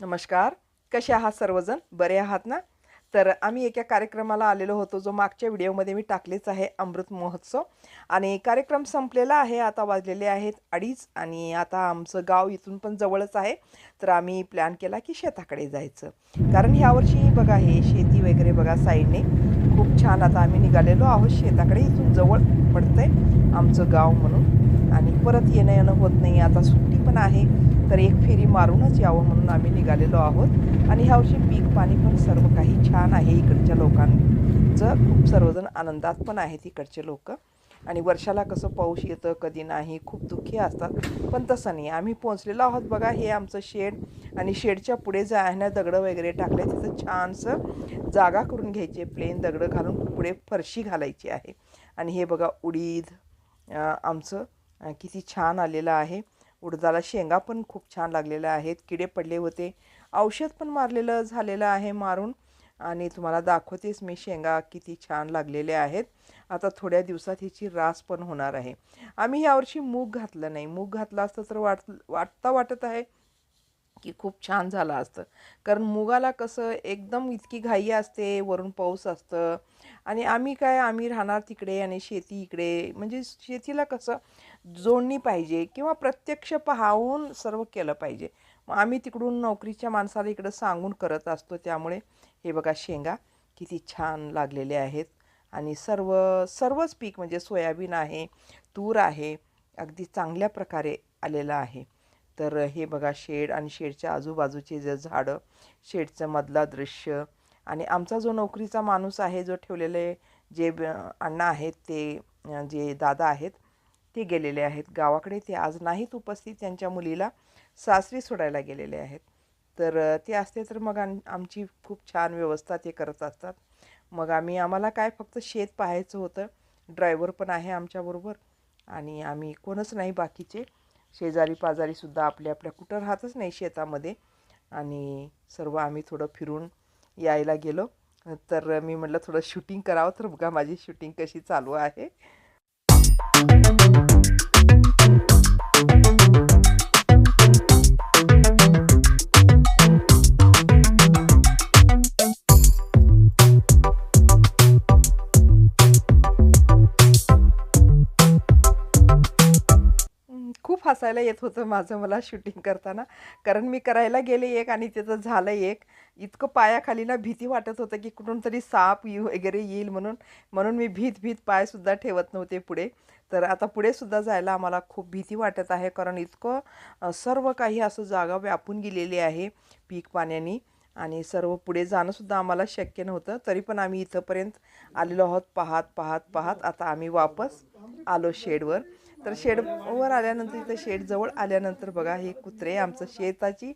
नमस्कार. कसे आहात सर्वजण? बरे आहात ना? तर आम्ही एका कार्यक्रमाला आलेलो होतो जो मागच्या व्हिडिओमध्ये मी टाकलेच आहे अमृत महोत्सव. आणि कार्यक्रम संपलेला आहे आता वाजलेले आहेत अडीच आणि आता आमचं गाव इथून पण जवळच आहे. तर आम्ही प्लॅन केला की शेताकडे जायचं. कारण ह्यावर्षी बघा हे शेती वगैरे बघा साईडने. खूप छान आता आम्ही निघालेलो आहोत शेताकडे इथून जवळ पडतंय आमचं गाव म्हणून. आणि परत येणं येणं होत नाही. आता सुट्टी पण आहे तर एक फेरी मारूनच यावं म्हणून आम्ही निघालेलो आहोत. आणि ह्यावर्षी पीक पाणी पण सर्व काही छान आहे इकडच्या लोकांचं. खूप सर्वजण आनंदात पण आहेत इकडचे लोक. आणि वर्षाला कसं पाऊस येतं कधी नाही खूप दुःखी असतात. पण तसं नाही. आम्ही पोहोचलेलो आहोत बघा हे आमचं शेड. आणि शेडच्या पुढे जे आहे ना दगडं वगैरे टाकले तिथं छानसं जागा करून घ्यायची प्लेन दगडं घालून पुढे फरशी घालायची आहे. आणि हे बघा उडीद आमचं किती छान आलेलं आहे. उडदाला शेंगा पण खूप छान लागलेल्या आहेत. किडे पडले होते. औषध पण मारलेलं झालेलं आहे मारून. आणि तुम्हाला दाखवतेच मी शेंगा किती छान लागलेले आहेत. आता थोड्या दिवसात ह्याची रास पण होणार आहे. आम्ही यावर्षी मूग घातलं नाही. मूग घातला असतं तर वाट वाटता वाटत आहे. की खूप छान झालं असतं. कारण मुगाला कसं एकदम इतकी घाई असते वरून पाऊस असतं. आणि आम्ही काय आम्ही राहणार तिकडे आणि शेती इकडे. म्हणजे शेतीला कसं जोडणी पाहिजे किंवा प्रत्यक्ष पाहून सर्व केलं पाहिजे. मग आम्ही तिकडून नोकरीच्या माणसाला इकडं सांगून करत असतो. त्यामुळे हे बघा शेंगा किती छान लागलेले आहेत. आणि सर्व सर्वच पीक म्हणजे सोयाबीन आहे तूर आहे अगदी चांगल्या प्रकारे आलेलं आहे. तर हे बघा शेड आणि शेडच्या आजूबाजूचे जे झाडं शेडचं मधला दृश्य आणि आमचा जो नोकरीचा माणूस आहे जो ठेवलेले जे ब- अण्णा आहेत ते जे दादा आहेत ते गेलेले आहेत गावाकडे. ते आज नाहीत उपस्थित. त्यांच्या मुलीला सासरी सोडायला गेलेले आहेत. तर ते असते तर मग आमची खूप छान व्यवस्था ते करत असतात. मग आम्ही आम्हाला काय फक्त शेत पाहायचं होतं. ड्रायव्हर पण आहे आमच्याबरोबर आणि आम्ही कोणच नाही बाकीचे. शेजारी पाजारीसुद्धा आपल्या आपल्या कुठं राहतच नाही शेतामध्ये. आणि सर्व आम्ही थोडं फिरून यायला गेलो. तर मी म्हटलं थोडं शूटिंग करावं तर बघा माझी शूटिंग कशी चालू आहे. हसायला येत होतं माझं मला शूटिंग करताना. कारण मी करायला गेले एक आणि त्याचं झालं एक. इतकं पायाखाली ना भीती वाटत होतं की कुठून तरी साप येऊ वगैरे येईल म्हणून. म्हणून मी भीत भीत पायसुद्धा ठेवत नव्हते पुढे. तर आता पुढेसुद्धा जायला आम्हाला खूप भीती वाटत आहे. कारण इतकं सर्व काही असं जागा व्यापून गेलेली आहे पीक पाण्याने. आणि सर्व पुढे जाणंसुद्धा आम्हाला शक्य नव्हतं. तरी पण आम्ही इथंपर्यंत आलेलो आहोत. पाहत पाहत पाहत. आता आम्ही वापस आलो शेडवर. तर शेडवर आल्यानंतर इथं शेडजवळ आल्यानंतर बघा हे कुत्रे आमचं शेताची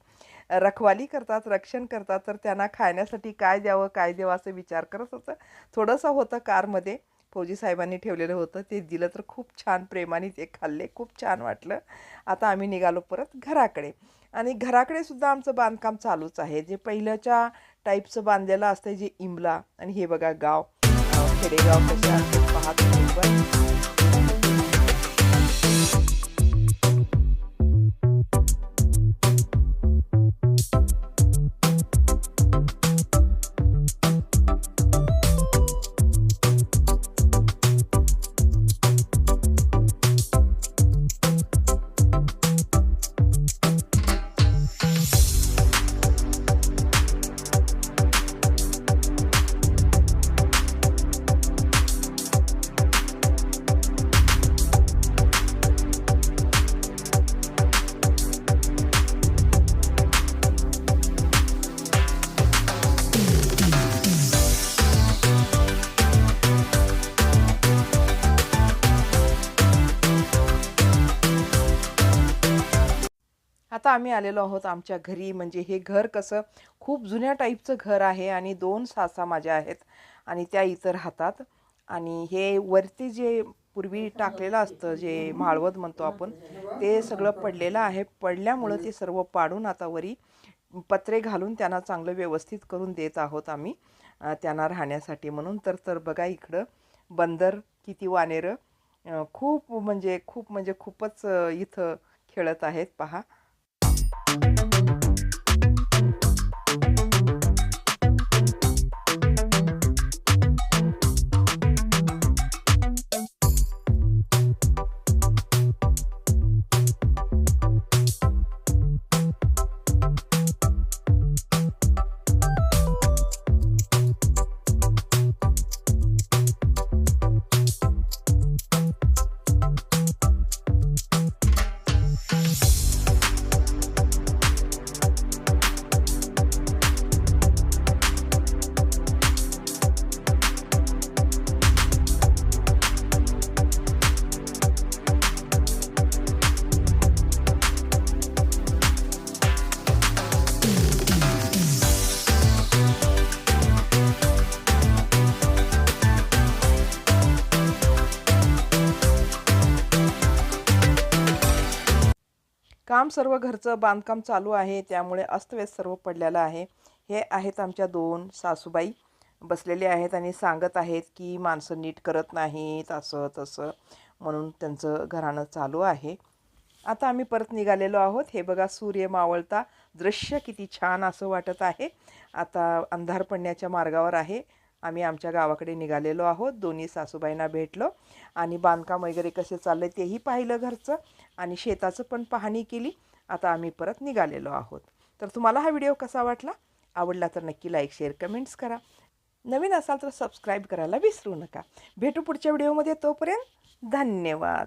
रखवाली करतात रक्षण करतात. तर त्यांना खाण्यासाठी काय द्यावं काय द्यावं असं विचार करत होतं. थोडंसं होतं कारमध्ये. फौजी साहेबांनी ठेवलेलं होतं. ते दिलं तर खूप छान प्रेमाने ते खाल्ले. खूप छान वाटलं. आता आम्ही निघालो परत घराकडे. आणि घराकडे सुद्धा आमचं बांधकाम चालूच आहे. जे पहिल्याच्या टाईपचं बांधलेलं असतं जे इमला. आणि हे बघा गाव. खेडेगाव कसे असतात पाहत आता आम्ही आलेलो आहोत आमच्या घरी. म्हणजे हे घर कसं खूप जुन्या टाईपचं घर आहे आणि दोन सासा माझ्या आहेत आणि त्या इथं राहतात. आणि हे वरती जे पूर्वी टाकलेलं असतं जे माळवत म्हणतो आपण ते सगळं पडलेलं आहे. पडल्यामुळं ते सर्व पाडून आता वरी पत्रे घालून त्यांना चांगलं व्यवस्थित करून देत आहोत आम्ही त्यांना राहण्यासाठी म्हणून. तर तर बघा इकडं बंदर किती वानेरं खूप म्हणजे खूप म्हणजे खूपच इथं खेळत आहेत पहा. काम सर्व घरचं बांधकाम चालू आहे त्यामुळे अस्तव्यस्त सर्व पडलेलं आहे. हे आहेत आमच्या दोन सासूबाई. बसलेले आहेत आणि सांगत आहेत की माणसं नीट करत नाहीत असं तसं. म्हणून त्यांचं घराणं चालू आहे. आता आम्ही परत निघालेलो आहोत. हे बघा सूर्य मावळता. दृश्य किती छान असं वाटत आहे. आता अंधार पडण्याच्या मार्गावर आहे. आम्ही आमच्या गावाकडे निघालेलो आहोत. दोन्ही सासूबाईंना भेटलो. आणि बांधकाम वगैरे कसे चाललं तेही पाहिलं घरचं. आणि शेताचं पण पाहणी केली. आता आम्ही परत निघालेलो आहोत. तर तुम्हाला हा व्हिडिओ कसा वाटला? आवडला तर नक्की लाईक शेअर कमेंट्स करा. नवीन असाल तर सबस्क्राईब करायला विसरू नका. भेटू पुढच्या व्हिडिओमध्ये तोपर्यंत धन्यवाद.